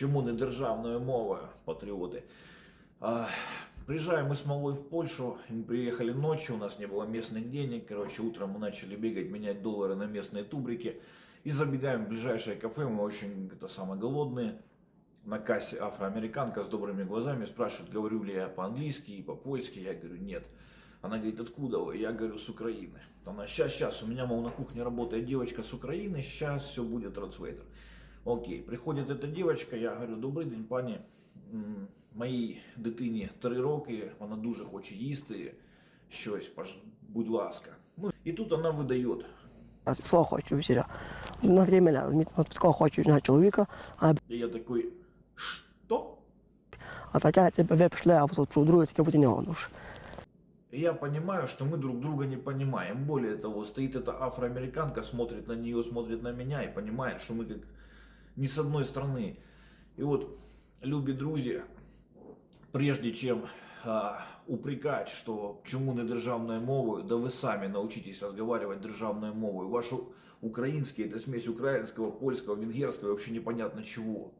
чому не державною мовою, патриоты. А, Приезжаем мы с Малой в Польшу, мы приехали ночью, у нас не было местных денег, короче, утром мы начали бегать, менять доллары на местные тубрики, и забегаем в ближайшее кафе, мы очень, это самое, голодные, на кассе афроамериканка с добрыми глазами спрашивает, говорю ли я по-английски и по-польски, я говорю, нет. Она говорит, откуда вы? Я говорю, с Украины. Она, сейчас, сейчас, у меня, мол, на кухне работает девочка с Украины, сейчас все будет трансвейтер. Окей, приходит эта девочка, я говорю, добрий день, пані. М, Моїй дитині три роки, вона дуже хоче їсти щось, пож- будь ласка. Ну, і тут вона видає. Я свого хочу весілля. На время мені такого хочу на чоловіка, а, І я такий, що? а таке тебе ви пішли, а тут про друге таке бути не воно ж. И Я понимаю, что мы друг друга не понимаем. Более того, стоит эта афроамериканка, смотрит на нее, смотрит на меня и понимает, что мы как не с одной стороны. И вот, любі друзі, прежде чем а, упрекать, что чому не державною мовою, да вы сами научитесь разговаривать державной мовой. Ваш у- украинский это смесь украинского, польского, венгерского, вообще непонятно чего.